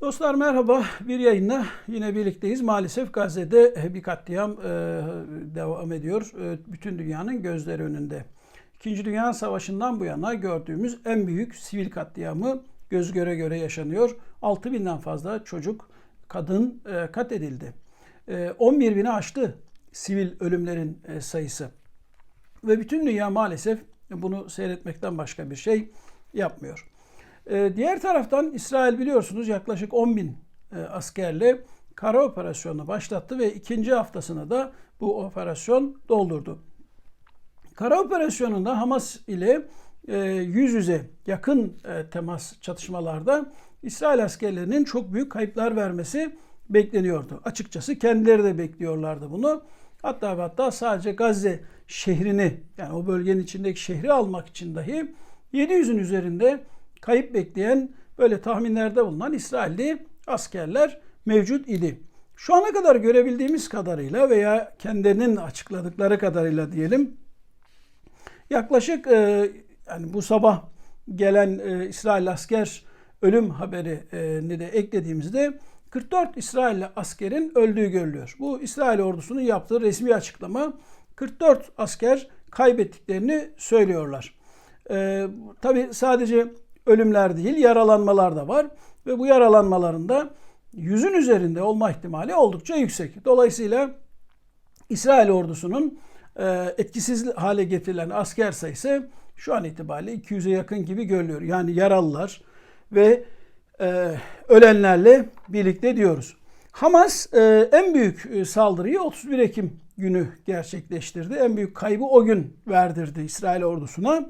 Dostlar merhaba. Bir yayınla yine birlikteyiz. Maalesef Gazze'de bir katliam e, devam ediyor. E, bütün dünyanın gözleri önünde. İkinci Dünya Savaşı'ndan bu yana gördüğümüz en büyük sivil katliamı göz göre göre yaşanıyor. 6 binden fazla çocuk, kadın e, katledildi. E, 11 bini aştı sivil ölümlerin e, sayısı. Ve bütün dünya maalesef bunu seyretmekten başka bir şey yapmıyor. Ee, diğer taraftan İsrail biliyorsunuz yaklaşık 10 bin e, askerle kara operasyonunu başlattı ve ikinci haftasını da bu operasyon doldurdu. Kara operasyonunda Hamas ile e, yüz yüze yakın e, temas çatışmalarda İsrail askerlerinin çok büyük kayıplar vermesi bekleniyordu. Açıkçası kendileri de bekliyorlardı bunu. Hatta hatta sadece Gazze şehrini yani o bölgenin içindeki şehri almak için dahi 700'ün üzerinde kayıp bekleyen böyle tahminlerde bulunan İsrailli askerler mevcut idi. Şu ana kadar görebildiğimiz kadarıyla veya kendilerinin açıkladıkları kadarıyla diyelim yaklaşık e, yani bu sabah gelen e, İsrail asker ölüm haberini de eklediğimizde 44 İsrailli askerin öldüğü görülüyor. Bu İsrail ordusunun yaptığı resmi açıklama 44 asker kaybettiklerini söylüyorlar. Ee, Tabi sadece ölümler değil yaralanmalar da var ve bu yaralanmalarında yüzün üzerinde olma ihtimali oldukça yüksek. Dolayısıyla İsrail ordusunun e, etkisiz hale getirilen asker sayısı şu an itibariyle 200'e yakın gibi görülüyor. Yani yaralılar ve e, ölenlerle birlikte diyoruz. Hamas e, en büyük saldırıyı 31 Ekim günü gerçekleştirdi. En büyük kaybı o gün verdirdi İsrail ordusuna.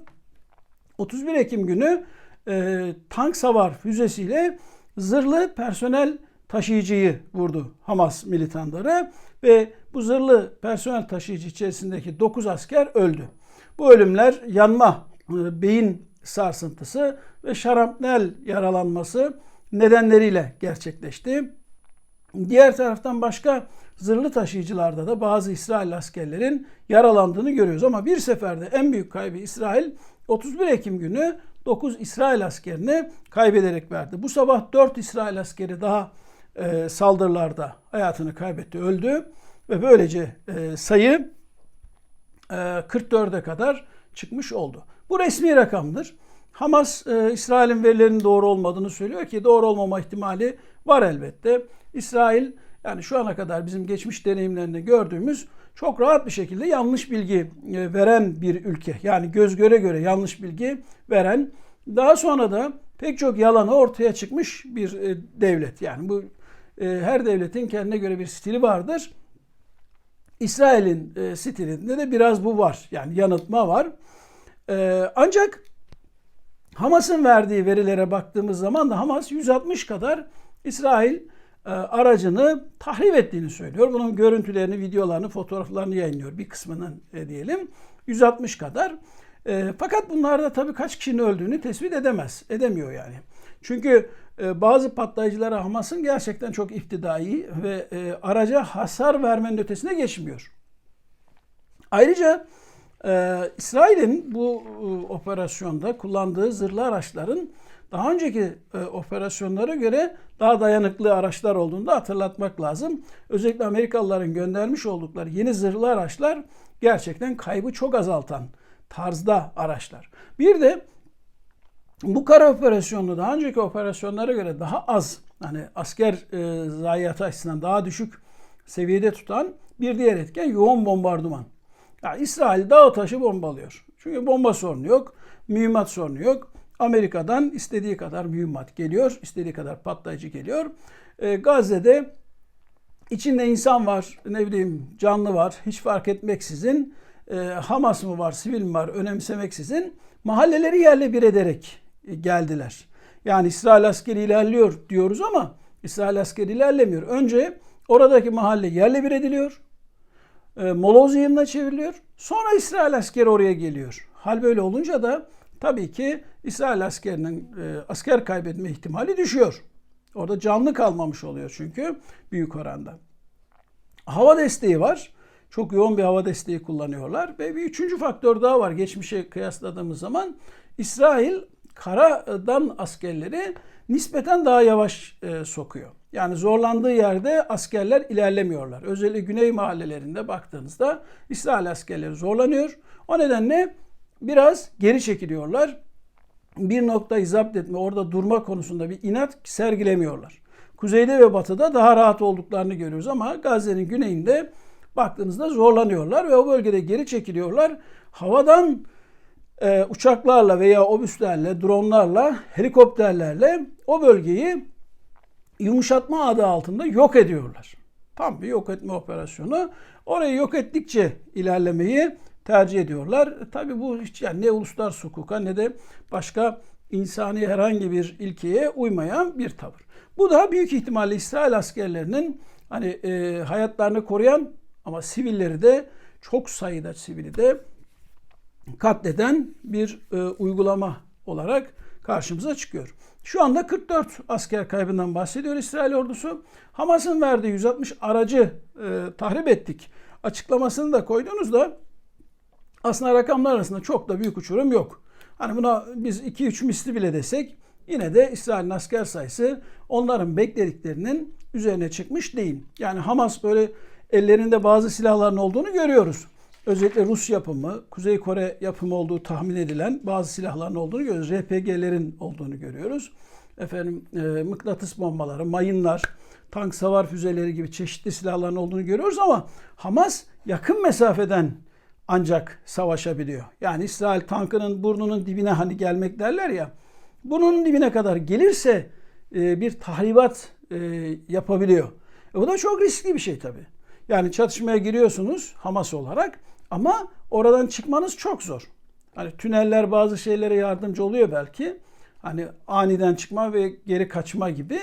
31 Ekim günü e, tank savar füzesiyle zırhlı personel taşıyıcıyı vurdu Hamas militanları ve bu zırhlı personel taşıyıcı içerisindeki 9 asker öldü. Bu ölümler yanma, e, beyin sarsıntısı ve şarapnel yaralanması nedenleriyle gerçekleşti. Diğer taraftan başka zırhlı taşıyıcılarda da bazı İsrail askerlerin yaralandığını görüyoruz. Ama bir seferde en büyük kaybı İsrail 31 Ekim günü 9 İsrail askerini kaybederek verdi. Bu sabah 4 İsrail askeri daha e, saldırılarda hayatını kaybetti, öldü ve böylece e, sayı e, 44'e kadar çıkmış oldu. Bu resmi rakamdır. Hamas e, İsrail'in verilerinin doğru olmadığını söylüyor ki doğru olmama ihtimali var elbette. İsrail yani şu ana kadar bizim geçmiş deneyimlerinde gördüğümüz çok rahat bir şekilde yanlış bilgi e, veren bir ülke. Yani göz göre göre yanlış bilgi veren daha sonra da pek çok yalanı ortaya çıkmış bir e, devlet. Yani bu e, her devletin kendine göre bir stili vardır. İsrail'in stilinde de biraz bu var. Yani yanıltma var. Ancak Hamas'ın verdiği verilere baktığımız zaman da Hamas 160 kadar İsrail aracını tahrip ettiğini söylüyor. Bunun görüntülerini, videolarını, fotoğraflarını yayınlıyor. Bir kısmının e, diyelim. 160 kadar. E, fakat bunlarda tabii kaç kişinin öldüğünü tespit edemez. Edemiyor yani. Çünkü e, bazı patlayıcılara Hamas'ın gerçekten çok iftidai ve e, araca hasar vermenin ötesine geçmiyor. Ayrıca e, İsrail'in bu e, operasyonda kullandığı zırhlı araçların daha önceki e, operasyonlara göre daha dayanıklı araçlar olduğunu da hatırlatmak lazım. Özellikle Amerikalıların göndermiş oldukları yeni zırhlı araçlar gerçekten kaybı çok azaltan tarzda araçlar. Bir de bu kara operasyonu daha önceki operasyonlara göre daha az hani asker e, zayiatı açısından daha düşük seviyede tutan bir diğer etken yoğun bombardıman. Yani İsrail dağ taşı bombalıyor. Çünkü bomba sorunu yok, mühimmat sorunu yok. Amerika'dan istediği kadar mühimmat geliyor, istediği kadar patlayıcı geliyor. E, Gazze'de içinde insan var, ne bileyim canlı var, hiç fark etmeksizin e, Hamas mı var, sivil mi var önemsemeksizin mahalleleri yerle bir ederek e, geldiler. Yani İsrail askeri ilerliyor diyoruz ama İsrail askeri ilerlemiyor. Önce oradaki mahalle yerle bir ediliyor. E, moloz yığınına çevriliyor. Sonra İsrail askeri oraya geliyor. Hal böyle olunca da tabii ki İsrail askerinin e, asker kaybetme ihtimali düşüyor. Orada canlı kalmamış oluyor çünkü büyük oranda. Hava desteği var. Çok yoğun bir hava desteği kullanıyorlar. Ve bir üçüncü faktör daha var geçmişe kıyasladığımız zaman. İsrail karadan askerleri nispeten daha yavaş e, sokuyor. Yani zorlandığı yerde askerler ilerlemiyorlar. Özellikle güney mahallelerinde baktığınızda İsrail askerleri zorlanıyor. O nedenle biraz geri çekiliyorlar. Bir noktayı zapt etme, orada durma konusunda bir inat sergilemiyorlar. Kuzeyde ve batıda daha rahat olduklarını görüyoruz ama Gazze'nin güneyinde baktığınızda zorlanıyorlar ve o bölgede geri çekiliyorlar. Havadan e, uçaklarla veya obüslerle, dronlarla, helikopterlerle o bölgeyi yumuşatma adı altında yok ediyorlar. Tam bir yok etme operasyonu. Orayı yok ettikçe ilerlemeyi tercih ediyorlar. E, Tabi bu hiç yani ne uluslararası hukuka ne de başka insani herhangi bir ilkeye uymayan bir tavır. Bu da büyük ihtimalle İsrail askerlerinin hani e, hayatlarını koruyan ama sivilleri de çok sayıda sivili de katleden bir e, uygulama olarak karşımıza çıkıyor. Şu anda 44 asker kaybından bahsediyor İsrail ordusu. Hamas'ın verdiği 160 aracı e, tahrip ettik açıklamasını da koyduğunuzda aslında rakamlar arasında çok da büyük uçurum yok. Hani buna biz 2-3 misli bile desek yine de İsrail'in asker sayısı onların beklediklerinin üzerine çıkmış değil. Yani Hamas böyle ellerinde bazı silahların olduğunu görüyoruz. Özellikle Rus yapımı, Kuzey Kore yapımı olduğu tahmin edilen bazı silahların olduğunu görüyoruz. RPG'lerin olduğunu görüyoruz. Efendim e, mıknatıs bombaları, mayınlar, tank savar füzeleri gibi çeşitli silahların olduğunu görüyoruz ama Hamas yakın mesafeden ancak savaşabiliyor. Yani İsrail tankının burnunun dibine hani gelmek derler ya. Burnunun dibine kadar gelirse e, bir tahribat e, yapabiliyor. E, bu da çok riskli bir şey tabii. Yani çatışmaya giriyorsunuz Hamas olarak ama oradan çıkmanız çok zor. Hani tüneller bazı şeylere yardımcı oluyor belki. Hani aniden çıkma ve geri kaçma gibi.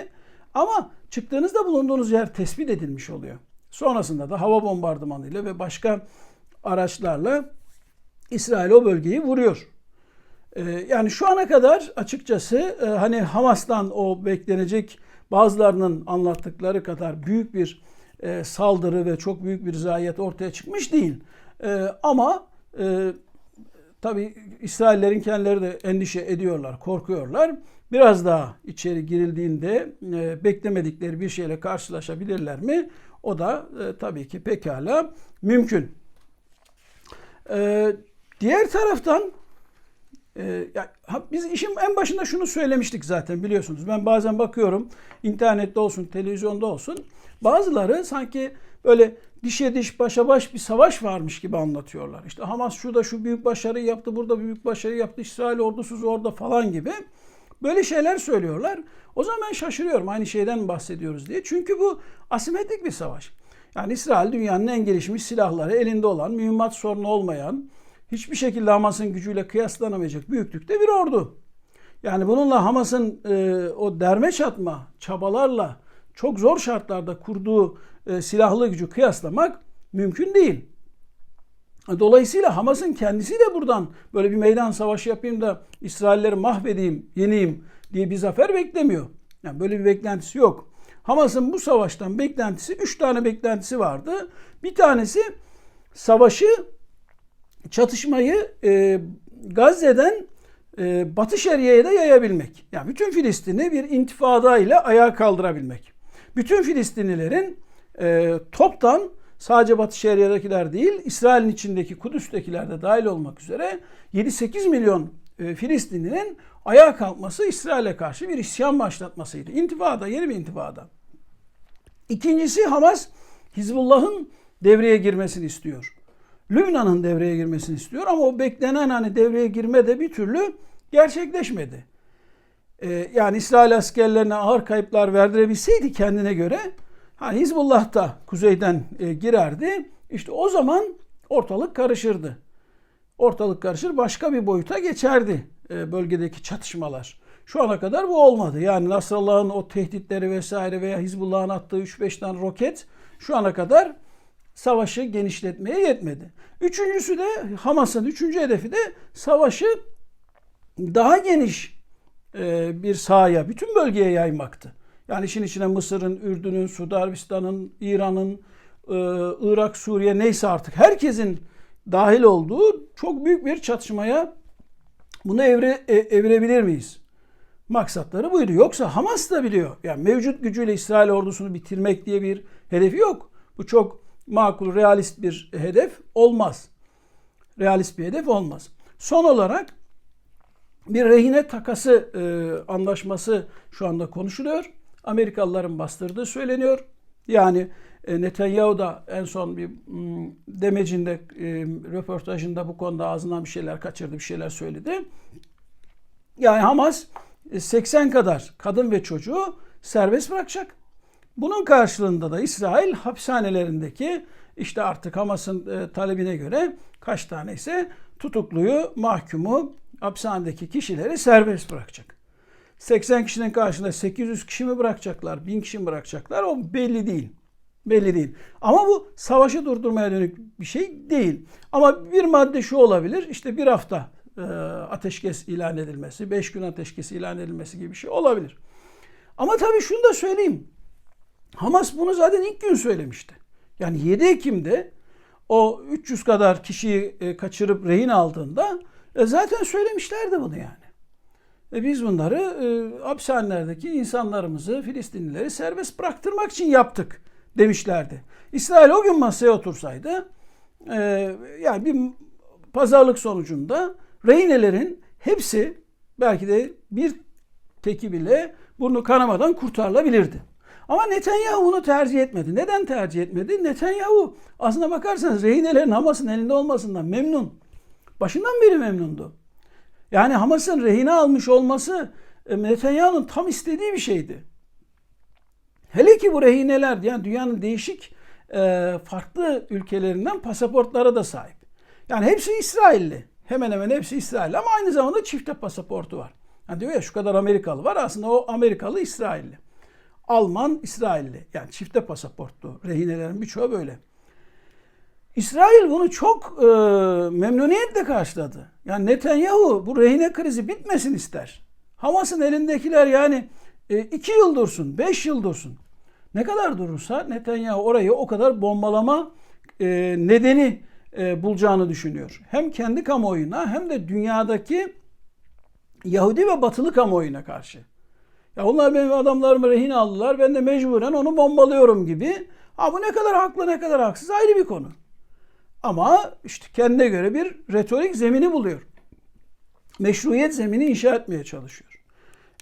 Ama çıktığınızda bulunduğunuz yer tespit edilmiş oluyor. Sonrasında da hava bombardımanıyla ve başka araçlarla İsrail o bölgeyi vuruyor. Ee, yani şu ana kadar açıkçası e, hani Hamas'tan o beklenecek bazılarının anlattıkları kadar büyük bir e, saldırı ve çok büyük bir zayiat ortaya çıkmış değil. E, ama tabi İsraillerin kendileri de endişe ediyorlar, korkuyorlar. Biraz daha içeri girildiğinde beklemedikleri bir şeyle karşılaşabilirler mi? O da tabii ki pekala mümkün. Ee, diğer taraftan e, ya, biz işin en başında şunu söylemiştik zaten biliyorsunuz. Ben bazen bakıyorum internette olsun, televizyonda olsun. Bazıları sanki böyle dişe diş başa baş bir savaş varmış gibi anlatıyorlar. İşte Hamas şurada şu büyük başarıyı yaptı, burada büyük başarı yaptı, İsrail ordusu orada falan gibi. Böyle şeyler söylüyorlar. O zaman ben şaşırıyorum aynı şeyden bahsediyoruz diye. Çünkü bu asimetrik bir savaş. Yani İsrail dünyanın en gelişmiş silahları elinde olan, mühimmat sorunu olmayan, hiçbir şekilde Hamas'ın gücüyle kıyaslanamayacak büyüklükte bir ordu. Yani bununla Hamas'ın e, o derme çatma çabalarla çok zor şartlarda kurduğu e, silahlı gücü kıyaslamak mümkün değil. Dolayısıyla Hamas'ın kendisi de buradan böyle bir meydan savaşı yapayım da İsrailleri mahvedeyim, yeneyim diye bir zafer beklemiyor. Yani böyle bir beklentisi yok. Hamas'ın bu savaştan beklentisi, üç tane beklentisi vardı. Bir tanesi savaşı, çatışmayı e, Gazze'den e, Batı Şeria'ya da yayabilmek. Yani bütün Filistin'i bir intifada ile ayağa kaldırabilmek. Bütün Filistinlilerin e, toptan sadece Batı Şeria'dakiler değil, İsrail'in içindeki Kudüs'tekiler de dahil olmak üzere 7-8 milyon e, Filistinlinin ayağa kalkması İsrail'e karşı bir isyan başlatmasıydı. İntifada, yeni bir intifada. İkincisi Hamas Hizbullah'ın devreye girmesini istiyor. Lübnan'ın devreye girmesini istiyor ama o beklenen hani devreye girme de bir türlü gerçekleşmedi. Ee, yani İsrail askerlerine ağır kayıplar verdirebilseydi kendine göre ha, Hizbullah da kuzeyden e, girerdi. İşte o zaman ortalık karışırdı. Ortalık karışır başka bir boyuta geçerdi e, bölgedeki çatışmalar. Şu ana kadar bu olmadı. Yani Nasrallah'ın o tehditleri vesaire veya Hizbullah'ın attığı 3-5 tane roket şu ana kadar savaşı genişletmeye yetmedi. Üçüncüsü de Hamas'ın üçüncü hedefi de savaşı daha geniş e, bir sahaya, bütün bölgeye yaymaktı. Yani işin içine Mısır'ın, Ürdün'ün, Suudi Arabistan'ın, İran'ın, e, Irak, Suriye neyse artık herkesin dahil olduğu çok büyük bir çatışmaya Bunu evre, e, evirebilir miyiz? Maksatları buydu. Yoksa Hamas da biliyor. Yani mevcut gücüyle İsrail ordusunu bitirmek diye bir hedefi yok. Bu çok makul, realist bir hedef olmaz. Realist bir hedef olmaz. Son olarak bir rehine takası e, anlaşması şu anda konuşuluyor. Amerikalıların bastırdığı söyleniyor. Yani e, Netanyahu da en son bir m, demecinde, e, röportajında bu konuda ağzından bir şeyler kaçırdı, bir şeyler söyledi. Yani Hamas 80 kadar kadın ve çocuğu serbest bırakacak. Bunun karşılığında da İsrail hapishanelerindeki işte artık Hamas'ın e, talebine göre kaç tane ise tutukluyu, mahkumu, hapishanedeki kişileri serbest bırakacak. 80 kişinin karşısında 800 kişi mi bırakacaklar, 1000 kişi mi bırakacaklar o belli değil. Belli değil. Ama bu savaşı durdurmaya dönük bir şey değil. Ama bir madde şu olabilir. İşte bir hafta e, ateşkes ilan edilmesi, 5 gün ateşkes ilan edilmesi gibi bir şey olabilir. Ama tabii şunu da söyleyeyim. Hamas bunu zaten ilk gün söylemişti. Yani 7 Ekim'de o 300 kadar kişiyi e, kaçırıp rehin aldığında e, zaten söylemişlerdi bunu yani. E biz bunları e, hapishanelerdeki insanlarımızı, Filistinlileri serbest bıraktırmak için yaptık demişlerdi. İsrail o gün masaya otursaydı e, yani bir pazarlık sonucunda rehinelerin hepsi belki de bir teki bile burnu kanamadan kurtarılabilirdi. Ama Netanyahu bunu tercih etmedi. Neden tercih etmedi? Netanyahu aslında bakarsanız rehinelerin Hamas'ın elinde olmasından memnun. Başından beri memnundu. Yani Hamas'ın rehine almış olması e, Netanyahu'nun tam istediği bir şeydi. Hele ki bu rehineler yani dünyanın değişik e, farklı ülkelerinden pasaportlara da sahip. Yani hepsi İsrailli. Hemen hemen hepsi İsrailli ama aynı zamanda çifte pasaportu var. Yani diyor ya şu kadar Amerikalı var aslında o Amerikalı İsrailli. Alman, İsrailli. Yani çifte pasaportlu. Rehinelerin birçoğu böyle. İsrail bunu çok e, memnuniyetle karşıladı. Yani Netanyahu bu rehine krizi bitmesin ister. Hamas'ın elindekiler yani e, iki yıl dursun, beş yıl dursun. Ne kadar durursa Netanyahu orayı o kadar bombalama e, nedeni e, bulacağını düşünüyor. Hem kendi kamuoyuna hem de dünyadaki Yahudi ve Batılı kamuoyuna karşı. Ya onlar benim adamlarımı rehin aldılar. Ben de mecburen onu bombalıyorum gibi. Ha bu ne kadar haklı ne kadar haksız ayrı bir konu. Ama işte kendine göre bir retorik zemini buluyor. Meşruiyet zemini inşa etmeye çalışıyor.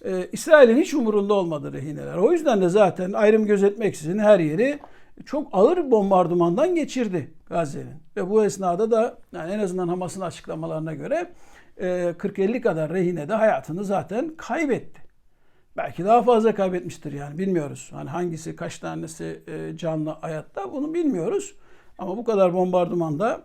Ee, İsrail'in hiç umurunda olmadı rehineler. O yüzden de zaten ayrım gözetmeksizin her yeri çok ağır bombardımandan geçirdi Gazze'nin. Ve bu esnada da yani en azından Hamas'ın açıklamalarına göre 40-50 kadar rehine de hayatını zaten kaybetti. Belki daha fazla kaybetmiştir yani bilmiyoruz. Hani hangisi kaç tanesi e, canlı hayatta bunu bilmiyoruz. Ama bu kadar bombardımanda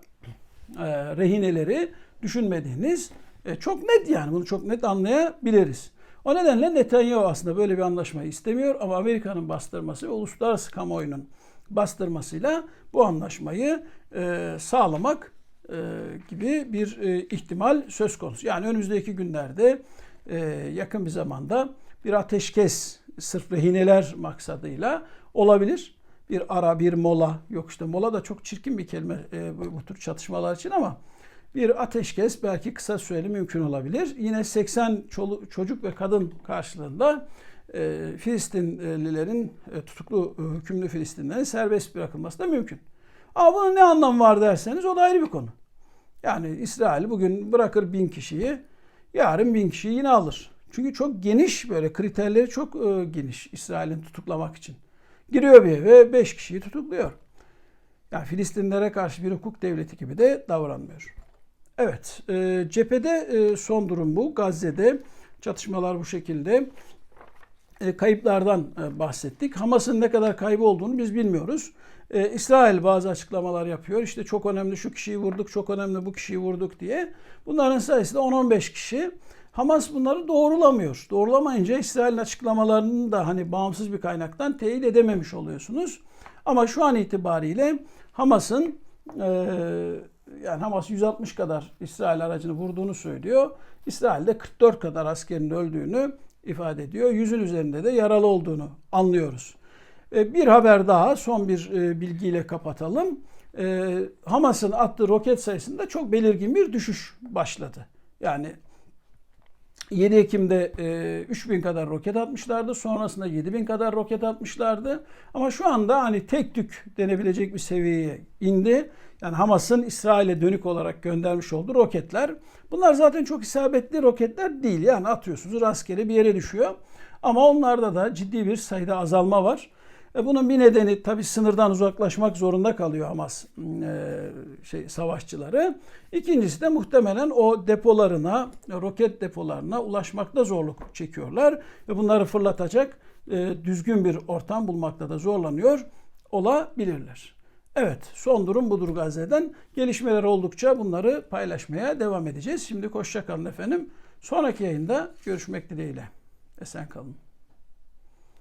e, rehineleri düşünmediğiniz e, çok net yani bunu çok net anlayabiliriz. O nedenle Netanyahu aslında böyle bir anlaşmayı istemiyor ama Amerika'nın bastırması ve uluslararası kamuoyunun bastırmasıyla bu anlaşmayı e, sağlamak e, gibi bir e, ihtimal söz konusu. Yani önümüzdeki günlerde e, yakın bir zamanda bir ateşkes sırf rehineler maksadıyla olabilir. Bir ara, bir mola, yok işte mola da çok çirkin bir kelime e, bu, bu tür çatışmalar için ama bir ateşkes belki kısa süreli mümkün olabilir. Yine 80 çoluk, çocuk ve kadın karşılığında Filistinlilerin e, tutuklu e, hükümlü Filistinlerin serbest bırakılması da mümkün. Ama bunun ne anlamı var derseniz o da ayrı bir konu. Yani İsrail bugün bırakır bin kişiyi, yarın bin kişiyi yine alır. Çünkü çok geniş böyle kriterleri çok e, geniş İsrail'in tutuklamak için. Giriyor bir eve 5 kişiyi tutukluyor. Yani Filistinlere karşı bir hukuk devleti gibi de davranmıyor. Evet, e, cephede e, son durum bu. Gazze'de çatışmalar bu şekilde. E, kayıplardan e, bahsettik. Hamas'ın ne kadar kaybı olduğunu biz bilmiyoruz. E, İsrail bazı açıklamalar yapıyor. İşte çok önemli şu kişiyi vurduk, çok önemli bu kişiyi vurduk diye. Bunların sayısı da 10-15 kişi. Hamas bunları doğrulamıyor. Doğrulamayınca İsrail'in açıklamalarını da hani bağımsız bir kaynaktan teyit edememiş oluyorsunuz. Ama şu an itibariyle Hamas'ın e, yani Hamas 160 kadar İsrail aracını vurduğunu söylüyor. İsrail'de 44 kadar askerin öldüğünü ifade ediyor. Yüzün üzerinde de yaralı olduğunu anlıyoruz. Bir haber daha son bir e, bilgiyle kapatalım. E, Hamas'ın attığı roket sayısında çok belirgin bir düşüş başladı. Yani 7 Ekim'de e, 3000 kadar roket atmışlardı. Sonrasında 7000 kadar roket atmışlardı. Ama şu anda hani tek tük denebilecek bir seviyeye indi. Yani Hamas'ın İsrail'e dönük olarak göndermiş olduğu roketler. Bunlar zaten çok isabetli roketler değil. Yani atıyorsunuz rastgele bir yere düşüyor. Ama onlarda da ciddi bir sayıda azalma var. E bunun bir nedeni tabii sınırdan uzaklaşmak zorunda kalıyor Hamas e, şey savaşçıları. İkincisi de muhtemelen o depolarına, roket depolarına ulaşmakta zorluk çekiyorlar ve bunları fırlatacak e, düzgün bir ortam bulmakta da zorlanıyor olabilirler. Evet, son durum budur Gazze'den. Gelişmeler oldukça bunları paylaşmaya devam edeceğiz. Şimdi hoşça kalın efendim. Sonraki yayında görüşmek dileğiyle. Esen kalın.